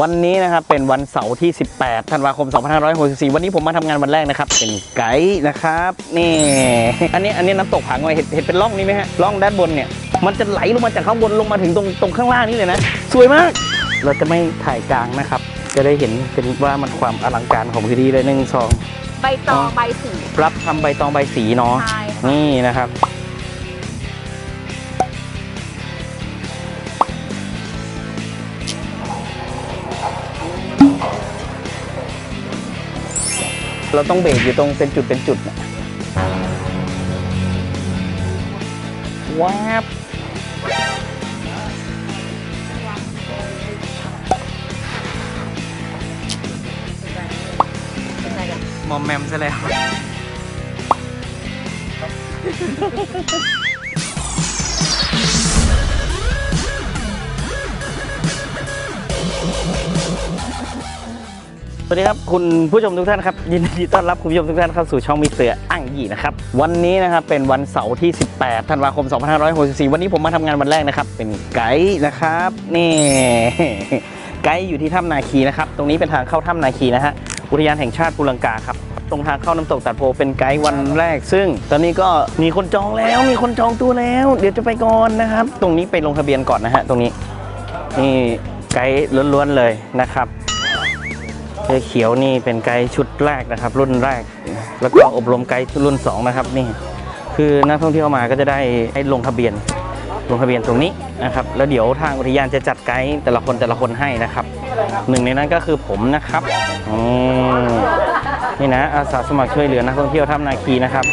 วันนี้นะครับเป็นวันเสาร์ที่ 18 ธันวาคม 2564 วันนี้ผมมาทำงานวันแรกนะครับ เป็นไกด์นะครับ นี่ อันนี้อันนี้น้ำตกผางอยเห็นเห็นเป็นร่องนี้ไหมฮะ ร่องด้านบนเนี่ย มันจะไหลลงมาจากข้างบนลงมาถึงตรงตรงข้างล่างนี่เลยนะ สวยมาก เราจะไม่ถ่ายกลางนะครับ จะได้เห็นเป็นว่ามันความอลังการของพื้นที่เลยหนึ่งสองใบตองใบสี รับทำใบตองใบสีเนาะ ใช่ค่ะ นี่นะครับ เราต้องเบรกอยู่ตรงเป็นจุดเป็นจุดนะว้าบมอมแมมซะแล้ว วัสดีครับคุณผู้ชมทุกท่านครับยินดีต้อนรับคุณผู้ชมทุกท่านเข้าสู่ช่องมิสเตอร์อ่างยี่นะครับวันนี้นะครับเป็นวันเสาร์ที่ 18 ธันวาคม 2564 วันนี้ผมมาทำงานวันแรกนะครับ เป็นไกด์นะครับนี่ไกด์อยู่ที่ถ้ำนาคีนะครับตรงนี้เป็นทางเข้าถ้ำนาคีนะฮะอุทยานแห่งชาติภูลังกาครับตรงทางเข้าน้ำตกตัดโพเป็นไกด์วันแรก ซึ่ง ตอนนี้ก็มีคนจองแล้วมีคนจองตัวแล้ว เดี๋ยวจะไปก่อนนะครับ ตรงนี้ไปลงทะเบียนก่อนนะฮะตรงนี้นี่ไกด์ล้วนๆเลยนะครับ เสื้อเขียวนี่เป็นไกด์ชุดแรกนะครับ รุ่นแรก แล้วก็อบรมไกด์รุ่นสองนะครับนี่ คือนักท่องเที่ยวมาก็จะได้ให้ลงทะเบียนลงทะเบียนตรงนี้นะครับ แล้วเดี๋ยวทางอุทยานจะจัดไกด์แต่ละคนแต่ละคนให้นะครับ หนึ่งในนั้นก็คือผมนะครับอืมนี่นะอาสาสมัครช่วยเหลือนักท่องเที่ยวถ้ำนาคีนะครับ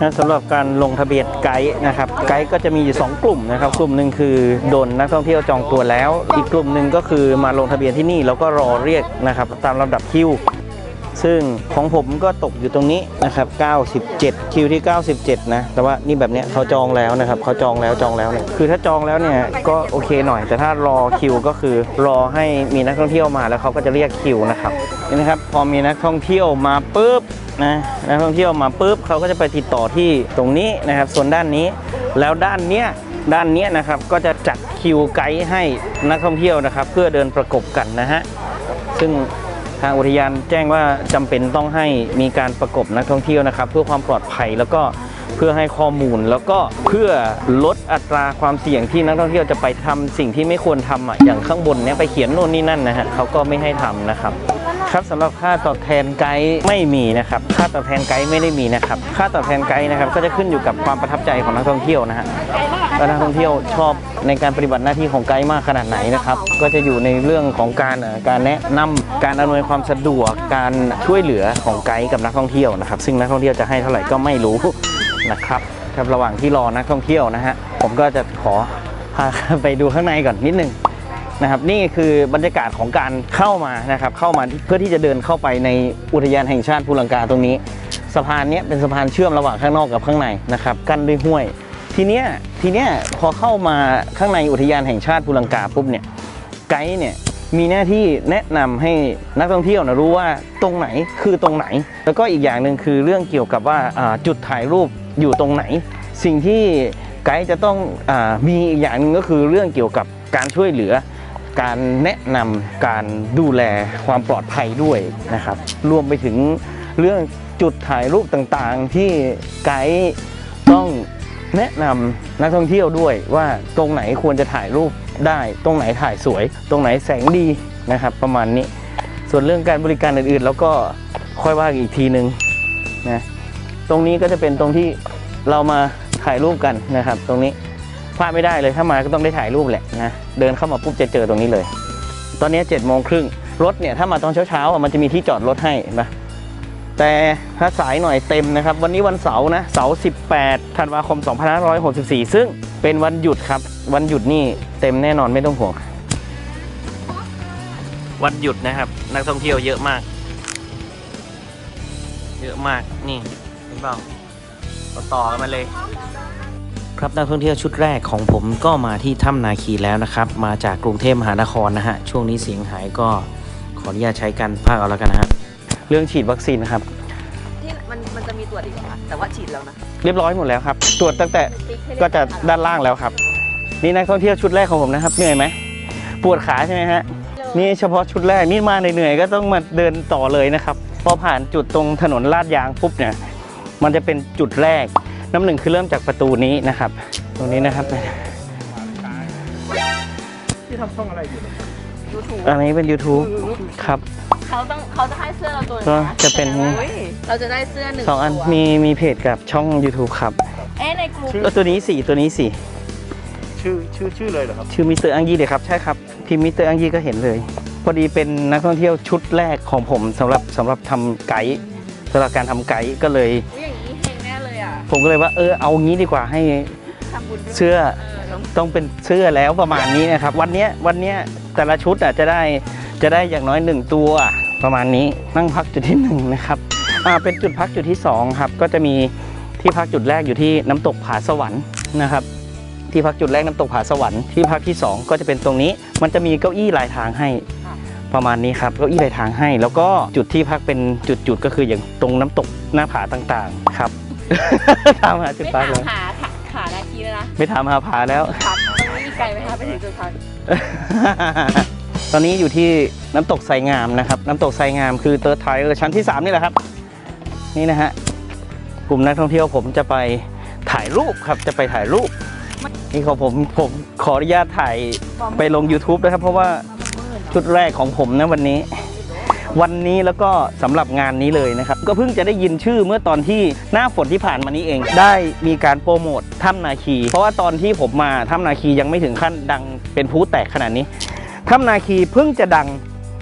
นะสำหรับการลงทะเบียนไกด์นะครับ ไกด์ก็จะมีอยู่ 2 กลุ่มนะครับ กลุ่มหนึ่งคือโดนนักท่องเที่ยวจองตัวแล้ว อีกกลุ่มหนึ่งก็คือมาลงทะเบียนที่นี่แล้วก็รอเรียกนะครับตามลำดับคิว ซึ่งของผมก็ตกอยู่ตรงนี้นะครับ 97 คิวที่ 97 นะ แต่ว่านี่แบบเนี้ยเขาจองแล้วนะครับเขาจองแล้วจองแล้วเนี่ยคือถ้าจองแล้วเนี่ยก็โอเคหน่อย แต่ถ้ารอคิวก็คือรอให้มีนักท่องเที่ยวมาแล้วเขาก็จะเรียกคิวนะครับนี่นะครับพอมีนักท่องเที่ยวมาปุ๊บนะนักท่องเที่ยวมาปุ๊บเขาก็จะไปติดต่อที่ตรงนี้นะครับส่วนด้านนี้ แล้วด้านเนี้ยด้านเนี้ยนะครับก็จะจัดคิวไกด์ให้นักท่องเที่ยวนะครับ เพื่อเดินประกบกันนะฮะซึ่ง ทางอุทยานแจ้งว่าจำเป็นต้องให้มีการประกบนักท่องเที่ยวนะครับ เพื่อความปลอดภัยแล้วก็เพื่อให้ข้อมูลแล้วก็เพื่อลดอัตราความเสี่ยงที่นักท่องเที่ยวจะไปทำสิ่งที่ไม่ควรทำอะอย่างข้างบนเนี้ยไปเขียนโน่นนี่นั่นนะฮะเขาก็ไม่ให้ทำนะครับ ครับสำหรับค่าตอบแทนไกด์ไม่มีนะครับ ค่าตอบแทนไกด์ไม่ได้มีนะครับ ค่าตอบแทนไกด์นะครับก็จะขึ้นอยู่กับความประทับใจของนักท่องเที่ยวนะฮะว่านักท่องเที่ยวชอบในการปฏิบัติหน้าที่ของไกด์มากขนาดไหนนะครับ ก็จะอยู่ในเรื่องของการการแนะนำการอำนวยความสะดวกการช่วยเหลือของไกด์กับนักท่องเที่ยวนะครับ ซึ่งนักท่องเที่ยวจะให้เท่าไหร่ก็ไม่รู้นะครับครับระหว่างที่รอนักท่องเที่ยวนะฮะผมก็จะขอพาไปดูข้างในก่อนนิดนึง นะครับนี่คือบรรยากาศของการเข้ามานะครับเข้ามาเพื่อที่จะเดินเข้าไปในอุทยานแห่งชาติภูลังกาตรงนี้ สะพานเนี้ยเป็นสะพานเชื่อมระหว่างข้างนอกกับข้างในนะครับกั้นด้วยห้วย ทีเนี้ยทีเนี้ยพอเข้ามาข้างในอุทยานแห่งชาติภูลังกาปุ๊บเนี่ยไกด์เนี่ยมีหน้าที่แนะนำให้นักท่องเที่ยวนะรู้ว่าตรงไหนคือตรงไหน แล้วก็อีกอย่างหนึ่งคือเรื่องเกี่ยวกับว่าจุดถ่ายรูปอยู่ตรงไหน สิ่งที่ไกด์จะต้องอมีอีกอย่างหนึ่งก็คือเรื่องเกี่ยวกับการช่วยเหลือ การแนะนำการดูแลความปลอดภัยด้วยนะครับ รวมไปถึงเรื่องจุดถ่ายรูปต่างๆ ที่ไกด์ต้องแนะนำนักท่องเที่ยวด้วยว่าตรงไหนควรจะถ่ายรูปได้ ตรงไหนถ่ายสวย ตรงไหนแสงดีนะครับ ประมาณนี้ ส่วนเรื่องการบริการอื่นๆ แล้วก็ค่อยว่ากันอีกทีนึงนะตรงนี้ก็จะเป็นตรงที่เรามาถ่ายรูปกันนะครับ ตรงนี้ พลาดไม่ได้เลยถ้ามาก็ต้องได้ถ่ายรูปแหละนะเดินเข้ามาปุ๊บจะเจอตรงนี้เลย ตอนนี้7จ็ดโมงครึ่งรถเนี่ยถ้ามาตอนเช้าๆมันจะมีที่จอดรถให้นะแต่ถ้าสายหน่อยเต็มนะครับ วันนี้วันเสาร์นะเสาร์18ธันวาคม 2564 ซึ่งเป็นวันหยุดครับ วันหยุดนี่เต็มแน่นอนไม่ต้องห่วง วันหยุดนะครับ นักท่องเที่ยวเยอะมาก เยอะมากนี่เห็นเปล่าต่อกันมาเลย ครับนักท่องเที่ยวชุดแรกของผมก็มาที่ถ้ำนาคีแล้วนะครับ มาจากกรุงเทพมหานครนะฮะ ช่วงนี้เสียงหายก็ขออนุญาตใช้การภาคเอาแล้วกันนะฮะเรื่องฉีดวัคซีนครับ ที่มันมันจะมีตรวจอีกเหรอคะแต่ว่าฉีดแล้วนะ เรียบร้อยหมดแล้วครับ ตรวจตั้งแต่ติ๊ให้เรียบก็ร้อยจะค่ด้านล่างแล้วครับ นี่นักท่องเที่ยวชุดแรกของผมนะครับ เหนื่อยไหมปวดขาใช่ไหมฮะ นี่เฉพาะชุดแรกนี่มาเหนื่อยๆก็ต้องมาเดินต่อเลยนะครับ พอผ่านจุดตรงถนนลาดยางปุ๊บเนี่ย มันจะเป็นจุดแรก น้ำหนึ่งคือเริ่มจากประตูนี้นะครับ ตรงนี้นะครับที่ทำช่องอะไรอยู่เนี่ยยูทูบอันนี้เป็น YouTube ครับ เขาต้องเขาจะให้เสื้อเราตัวหนึงก็นะจะเป็นอุ๊ยเราจะได้เสื้อหนึ่งสองอันตัวมีมีเพจกับช่อง YouTube ครับ เอ๊ะในกลุ่มเออตัวนี้สี่ตัวนี้สี่ชื่อชื่อชื่อเลยเหรอครับ ชื่อมิสเตอร์อังยีเลยครับ ใช่ครับ พิมพ์มิสเตอร์อังยีก็เห็นเลย พอดีเป็นนักท่องเที่ยวชุดแรกของผมสำหรับสำหรับทำไกด์สำหรับการทำไกด์ก็เลย ผมก็เลยว่าเออเอางี้ดีกว่าให้ทำบุญด้วยเสื้อเออต้องต้องเป็นเสื้อแล้วประมาณนี้นะครับ วันเนี้ยวันเนี้ยแต่ละชุดอะจะได้จะได้อย่างน้อยหนึ่งตัวประมาณนี้นั่งพักจุดที่หนึ่งนะครับอ่าเป็นจุดพักจุดที่สองครับก็จะมีที่พักจุดแรกอยู่ที่น้ำตกผาสวรรค์นะครับ ที่พักจุดแรกน้ำตกผาสวรรค์ที่พักที่สองก็จะเป็นตรงนี้ มันจะมีเก้าอี้ลายทางให้ประมาณนี้ครับเก้าอี้ลายทางให้ แล้วก็จุดที่พักเป็นจุดๆก็คืออย่างตรงน้ำตกหน้าผาต่างๆครับ ตามหาจุดไม่พักถามเลยหาขานาคีเลยนะไม่ถามหาผาแล้วครับตรงนี้มีไกลไหมคะไปถึงจุดพักตอนนี้อยู่ที่น้ำตกไซงามนะครับ น้ำตกไซงามคือเติร์ดไทเออชั้นที่ 3 นี่แหละครับ นี่นะฮะกลุ่มนักท่องเที่ยวผมจะไปถ่ายรูปครับจะไปถ่ายรูป นี่ของผมผมขออนุญาตถ่ายไปลง YouTube นะครับ เพราะว่าชุดแรกของผมนะวันนี้ วันนี้แล้วก็สำหรับงานนี้เลยนะครับ ก็เพิ่งจะได้ยินชื่อเมื่อตอนที่หน้าฝนที่ผ่านมานี้เอง ได้มีการโปรโมทถ้ำนาคี เพราะว่าตอนที่ผมมาถ้ำนาคียังไม่ถึงขั้นดังเป็นพลุแตกขนาดนี้ถ้ำนาคีเพิ่งจะดัง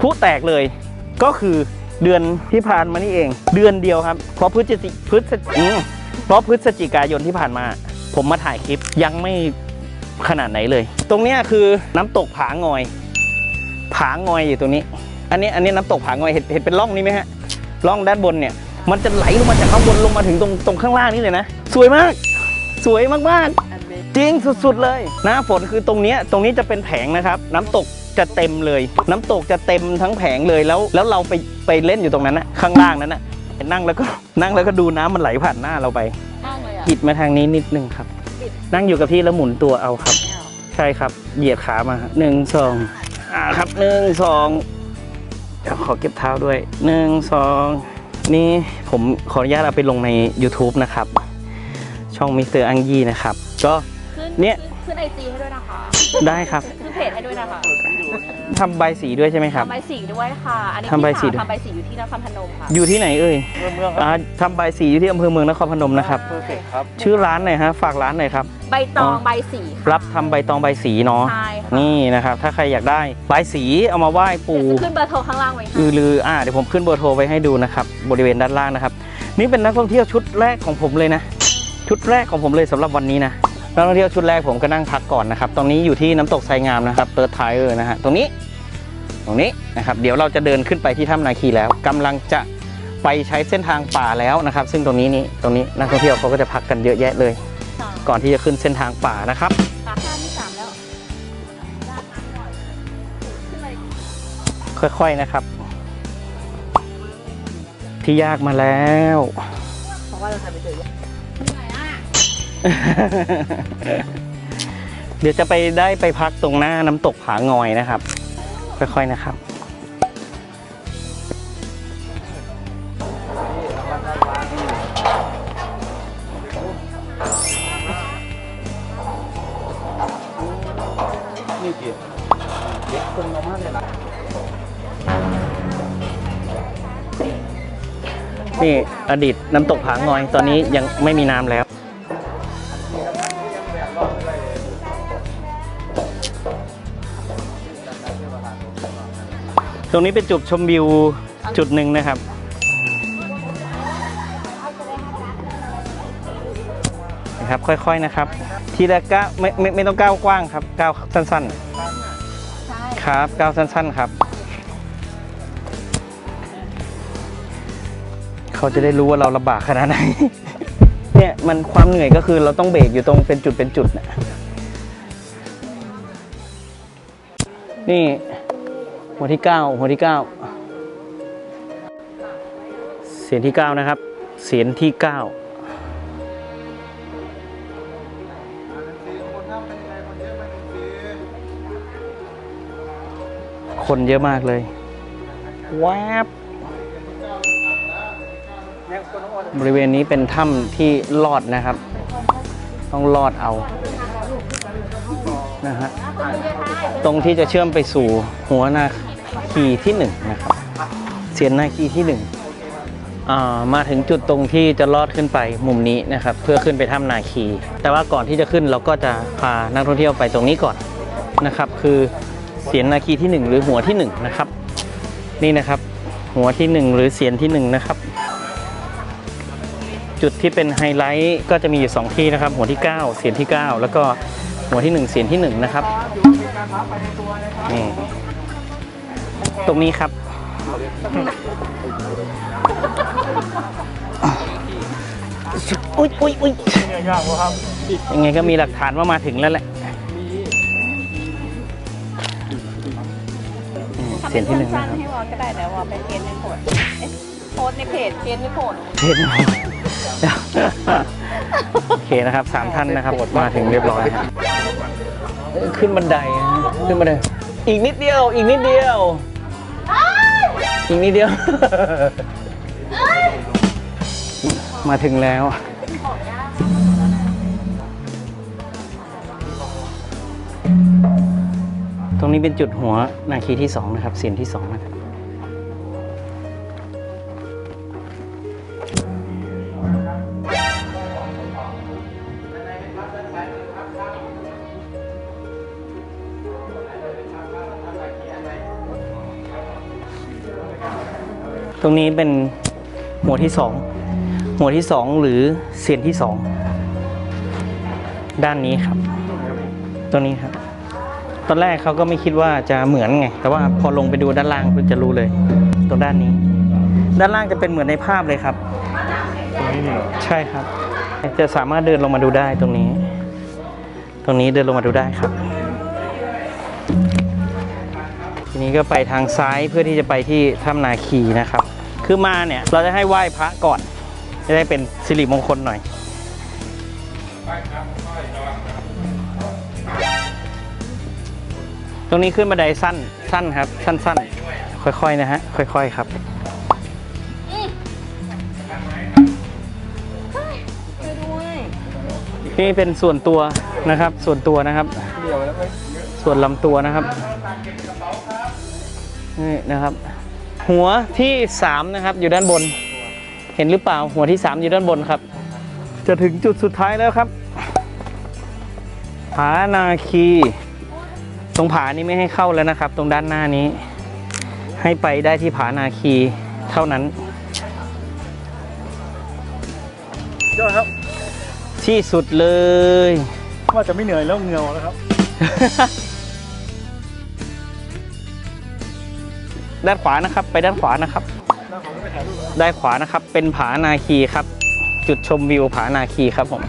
พลุแตกเลย ก็คือเดือนที่ผ่านมานี่เอง เดือนเดียวครับ เพราะพฤศจิพฤศจิเพราะพฤศจิกายนที่ผ่านมา ผมมาถ่ายคลิปยังไม่ขนาดไหนเลย ตรงนี้คือน้ำตกผางอย ผางอยอยู่ตรงนี้ อันนี้อันนี้น้ำตกผางอยเห็นเห็นเป็นร่องนี้ไหมฮะร่องด้านบนเนี่ย มันจะไหลลงมาจากข้างบนลงมาถึงตรงตรงข้างล่างนี่เลยนะ สวยมาก สวยมากๆอันเบสจริงสุดๆเลยหน้าฝนคือตรงเนี้ยตรงนี้จะเป็นแผงนะครับ น้ำตกจะเต็มเลย น้ำตกจะเต็มทั้งแผงเลยแล้ว แล้วเราไปไปเล่นอยู่ตรงนั้นนะข้างล่างนั้นนะนั่งแล้วก็นั่งแล้วก็ดูน้ำมันไหลผ่านหน้าเราไปข้างเลยอะบิดมาทางนี้นิดนึงครับบิดนั่งอยู่กับที่แล้วหมุนตัวเอาครับไม่เอาใช่ครับเหยียดขามาหนึ่งสองอ่าครับหนึ่งสอง เดี๋ยวขอเก็บเท้าด้วยหนึ่งสองนี่ผมขออนุญาตเอาไปลงใน YouTube นะครับ ช่องมิสเตอร์อังยีนะครับ ก็ ขึ้นเนี่ย ขึ้นไอจีให้ด้วยนะคะ ได้ครับ ขึ้นเพจให้ด้วยนะคะ ทำใบสีด้วยใช่ไหมครับ ทำใบสีด้วยค่ะ อันนี้ทำใบสีพี่ด้วยสาวทำใบสีอยู่ที่นครพนมค่ะอยู่ที่ไหนเอ่ยเมืองเมืองคอ่ารับทำใบสีอยู่ที่อำเภอเมืองนครพนมนะครับ เพอร์เฟกครับ ชื่อร้านหน่อยฮะฝากร้านหน่อยครับ ใบตองอ๋อ ใบสีค่ะรับทำใบตองใบสีเนาะ ใช่ค่ะนี่นะครับ ถ้าใครอยากได้ใบสีเอามาไหว้ปู่เดี๋ยวจะขึ้นเบอร์โทรข้างล่างไว้ให้อือลืออ่าเดี๋ยวผมขึ้นเบอร์โทรไว้ให้ดูนะครับ บริเวณด้านล่างนะครับ นี่เป็นนักท่องเที่ยวชุดแรกของผมเลยนะ ชุดแรกของผมเลยสำหรับวันนี้นะ นักท่องเที่ยวชุดแรกผมก็นั่งพักก่อนนะครับ ตรงนี้อยู่ที่น้ำตกไซงามนะครับเติร์ดไทเออร์นะฮะ ตรงนี้ ตรงนี้นะครับ เดี๋ยวเราจะเดินขึ้นไปที่ถ้ำนาคีแล้วกำลังจะไปใช้เส้นทางป่าแล้วนะครับ ซึ่งตรงนี้นี่ตรงนี้นักท่องเที่ยวเขาก็จะพักกันเยอะแยะเลยค่ะก่อนที่จะขึ้นเส้นทางป่านะครับปากข้างที่สามแล้วขึ้นมาอีกค่อยๆนะครับ ที่ยากมาแล้วเพราะว่าเราจะไปเจอเหนื่อยอะ เดี๋ยวจะไปได้ไปพักตรงหน้าน้ำตกผางอยนะครับ ค่อยๆนะครับ นี่กี่เด็กคนมามากเลยนะนี่อดีตน้ำตกผางอย ตอนนี้ยังไม่มีน้ำแล้ว ตรงนี้เป็นจุดชมวิวจุดหนึ่งนะครับ นะครับ ค่อยๆนะครับ ทีละก้าวไม่ไม่ไม่ต้องก้าวกว้างครับก้าวสั้นใช่ๆครับก้าวสั้นๆครับ เขาจะได้รู้ว่าเราลำบากขนาดไหน เนี่ยมันความเหนื่อยก็คือเราต้องเบรกอยู่ตรงเป็นจุดเป็นจุดนะนี่ หัวที่เก้าหัวที่เก้าเสียงที่ 9 นะครับ เสียงที่ 9 คนเยอะมากเลยแวบบริเวณนี้เป็นถ้ำที่ลอดนะครับ ต้องลอดเอา นะฮะตรงที่จะเชื่อมไปสู่หัวนาคีที่หนึ่งนะครับเสียนนาคีที่หนึ่งมาถึงจุดตรงที่จะลอดขึ้นไปมุมนี้นะครับ เพื่อขึ้นไปถ้ำนาคี แต่ว่าก่อนที่จะขึ้นเราก็จะพานักท่องเที่ยวไปตรงนี้ก่อนนะครับ คือเสียนนาคีที่หนึ่งหรือหัวที่หนึ่งนะครับ นี่นะครับ หัวที่หนึ่งหรือเสียนที่หนึ่งนะครับ จุดที่เป็นไฮไลท์ก็จะมีอยู่ 2 ที่นะครับ หัวที่ 9 เสียนที่ 9 แล้วก็ หัวที่1เสียนที่1นะครับนี่ตรงนี้ครับ อุ้ยอุ้ยอุ้ยเนี่ยยากวะครับยังไงก็มีหลักฐานว่ามาถึงแล้วแหละอืมเสียนที่หนึ่งนะสั้นครับๆให้วอลก็ได้แต่วอลไปเกณฑ์ในโพสต์เอ๊ะโพสต์ในเพจเกณฑ์ในโพสต์เห็นไหมโอเคนะครับสามท่านนะครับมาถึงเรียบร้อยครับเอ้ย ขึ้นบันไดนะขึ้นบันได อีกนิดเดียว อีกนิดเดียว อีกนิดเดียว มาถึงแล้ว ตรงนี้เป็นจุดหัวนาคีที่สองนะครับเสียนที่สองนะครับ ตรงนี้เป็นหัวที่สองหัวที่สองหรือเสียนที่สองด้านนี้ครับตรงนี้ครับ ตอนแรกเขาก็ไม่คิดว่าจะเหมือนไง แต่ว่าพอลงไปดูด้านล่างคุณจะรู้เลย ตรงด้านนี้ ด้านล่างจะเป็นเหมือนในภาพเลยครับตรงนี้นี่เหรอใช่ครับ จะสามารถเดินลงมาดูได้ตรงนี้ ตรงนี้เดินลงมาดูได้ครับ ทีนี้ก็ไปทางซ้ายเพื่อที่จะไปที่ถ้ำนาคีนะครับ คือมาเนี่ยเราจะให้ไหว้พระก่อน จะได้เป็นสิริมงคลหน่อยตรงนี้ขึ้นบันไดสั้นสั้นครับ สั้นๆ ค่อยๆนะฮะค่อยๆครับนี่เป็นส่วนตัวนะครับ ส่วนตัวนะครับ ส่วนลำตัวนะครับนี่นะครับ หัวที่สามนะครับ อยู่ด้านบน เห็นหรือเปล่าหัวที่สามอยู่ด้านบนครับ จะถึงจุดสุดท้ายแล้วครับ ผานาคี ตรงผานี้ไม่ให้เข้าแล้วนะครับ ตรงด้านหน้านี้ ให้ไปได้ที่ผานาคีเท่านั้นยอดครับ ที่สุดเลย ว่าจะไม่เหนื่อยแล้วเหงื่อออกแล้วครับ ด้านขวานะครับ ไปด้านขวานะครับ ด้านขวานะครับ เป็นผานาคีครับ จุดชมวิวผานาคีครับผม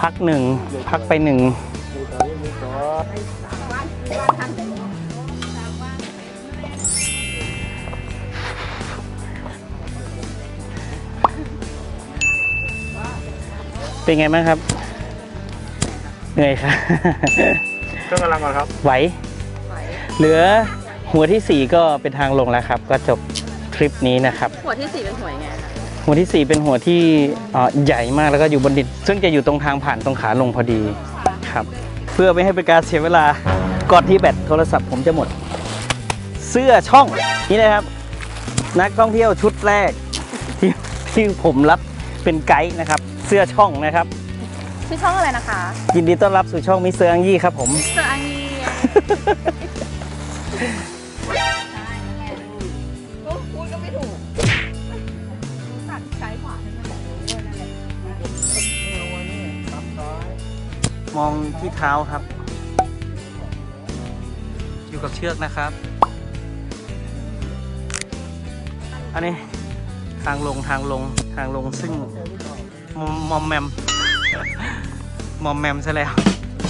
พักหนึ่ง พักไปหนึ่งเป็นไงบ้างครับ เหนื่อยครับ เครื่องกำลังก่อนครับ ไหว เหลือ หัวที่ 4 ก็เป็นทางลงแล้วครับ ก็จบทริปนี้นะครับ หัวที่สี่เป็นหัวยังไงคะหัวที่ 4 เป็นหัวที่เอ่อใหญ่มากแล้วก็อยู่บนดินซึ่งจะอยู่ตรงทางผ่านตรงขาลงพอดีครับ เพื่อไม่ให้เป็นการเสียเวลาก่อนที่แบตโทรศัพท์ผมจะหมด เสื้อช่องนี่นะครับ นักท่องเที่ยวชุดแรกที่ที่ผมรับเป็นไกด์นะครับ เสื้อช่องนะครับชื่อช่องอะไรนะคะ ยินดีต้อนรับสู่ช่องมิสเตอร์อังยี่ครับผมเซอร์อังยี มองที่เท้าครับ อยู่กับเชือกนะครับ อันนี้ทางลงทางลงทางลงซึ่งมอมแมมมอมแมมซะแล้ว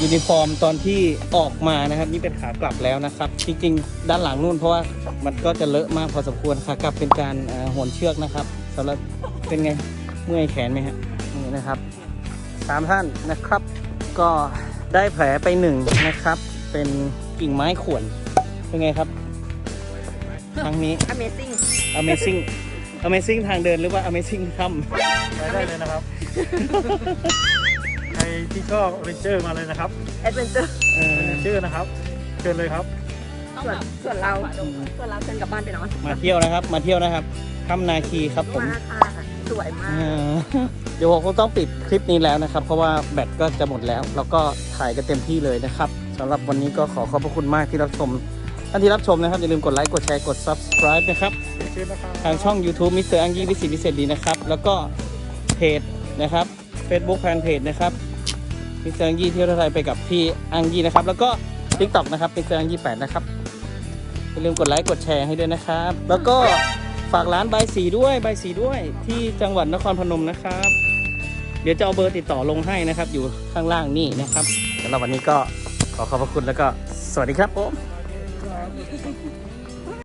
ยูนิฟอร์มตอนที่ออกมานะครับ นี่เป็นขากลับแล้วนะครับ จริงๆ ด้านหลังนู่นเพราะว่ามันก็จะเลอะมากพอสมควรขากลับเป็นการเอ่อโหนเชือกนะครับสำหรับเป็นไงเมื่อยแขนไหมฮะนี่นะครับสามท่านนะครับ ก็ได้แผลไปหนึ่งนะครับ เป็นกิ่งไม้ข่วน เป็นไงครับ ครั้งนี้ Amazing Amazing Amazing ทางเดินหรือว่า Amazing ถ้ำไปได้เลยนะครับ ใครที่ชอบเวนเจอร์มาเลยนะครับ Adventure เออเวนเจอร์นะครับเชิญเลยครับ ส่วนส่วนเราส่วนเราเชิญกลับบ้านไปนอนมาเที่ยวนะครับ มาเที่ยวนะครับถ้ำนาคีครับผม มาค่ะ สวยมาเอก อเดี๋ยวผมคงต้องปิดคลิปนี้แล้วนะครับ เพราะว่าแบตก็จะหมดแล้ว แล้วก็ถ่ายกันเต็มที่เลยนะครับสำหรับวันนี้ก็ขอขอบพระคุณมากที่รับชมท่านที่รับชมนะครับ อย่าลืมกดไลค์กดแชร์กด subscribe นะครับ เชิญนะครับ ทางช่อง YouTube มิสเตอร์อังยี่วิสิตพิเศษดีนะครับ แล้วก็เพจนะครับ Facebook แฟนเพจนะครับมิสเตอร์อังยี่เที่ยวไทยไปกับพี่อังยี่นะครับ แล้วก็ TikTok นะครับมิสเตอร์อังยี่แปดนะครับอย่าลืมกดไลค์กดแชร์ให้ด้วยนะครับ แล้วก็ ฝากร้านใบสีด้วยใบสีด้วยที่จังหวัดนครพนมนะครับ เดี๋ยวจะเอาเบอร์ติดต่อลงให้นะครับ อยู่ข้างล่างนี่นะครับสำหรับวันนี้ก็ขอขอบพระคุณแล้วก็สวัสดีครับผม